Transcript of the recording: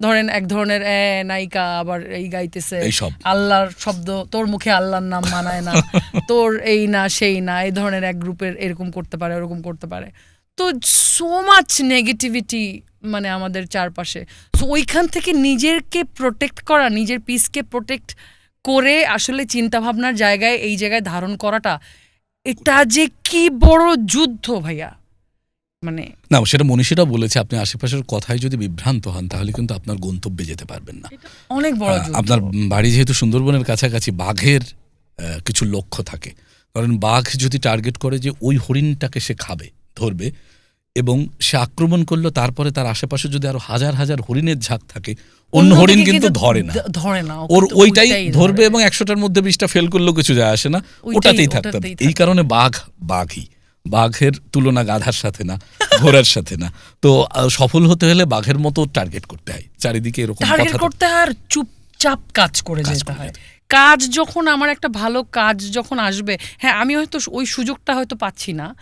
ধরেন এক ধরনের এ নায়িকা আবার এই গাইতেছে। আল্লাহর শব্দ তোর মুখে আল্লাহর নাম মানায় না। তোর এই না সেই না। এই ধরনের এক গ্রুপের এরকম করতে পারে ওরকম করতে পারে। তো সো মাচ নেগেটিভিটি মানে আমাদের চারপাশে। সো ওইখান থেকে নিজেরকে প্রোটেক্ট করা নিজের পিসকে প্রোটেক্ট করে আসলে চিন্তা ভাবনার জায়গায় এই জায়গায় ধারণ করাটা এটা যে কি বড় যুদ্ধ ভাইয়া। মানে না সেটা মনীষীরা বলেছে আপনি আশেপাশের কথায় যদি বিভ্রান্ত হন তাহলে কিন্তু আপনার গন্তব্যে যেতে পারবেন না। অনেক বড় আপনার বাড়ি যেহেতু সুন্দরবনের কাছাকাছি বাঘের কিছু লক্ষ্য থাকে। কারণ বাঘ যদি টার্গেট করে যে ওই হরিণটাকে সে খাবে ধরবে এবং সে আক্রমণ করল তারপরে তার আশেপাশে যদি আরও হাজার হাজার হরিণের ঝাঁক থাকে অন্য হরিণ কিন্তু ধরে না। ধরে না ওর ওইটাই ধরবে এবং একশোটার মধ্যে বিশটা ফেল করলেও কিছু যায় আসে না ওটাতেই থাকতে হবে। এই কারণে বাঘ বাঘই। বাঘের তুলনা গাধার সাথে না ঘোড়ার সাথে না। তো সফল হতে হলে বাঘের মতো টার্গেট করতে হয়। চারিদিকে এরকম টার্গেট করতে হয় আর চুপচাপ কাজ করে যেতে হয়। কাজ যখন আমার একটা ভালো কাজ যখন আসবে হ্যাঁ আমি হয়তো ওই সুযোগটা হয়তো পাচ্ছি না।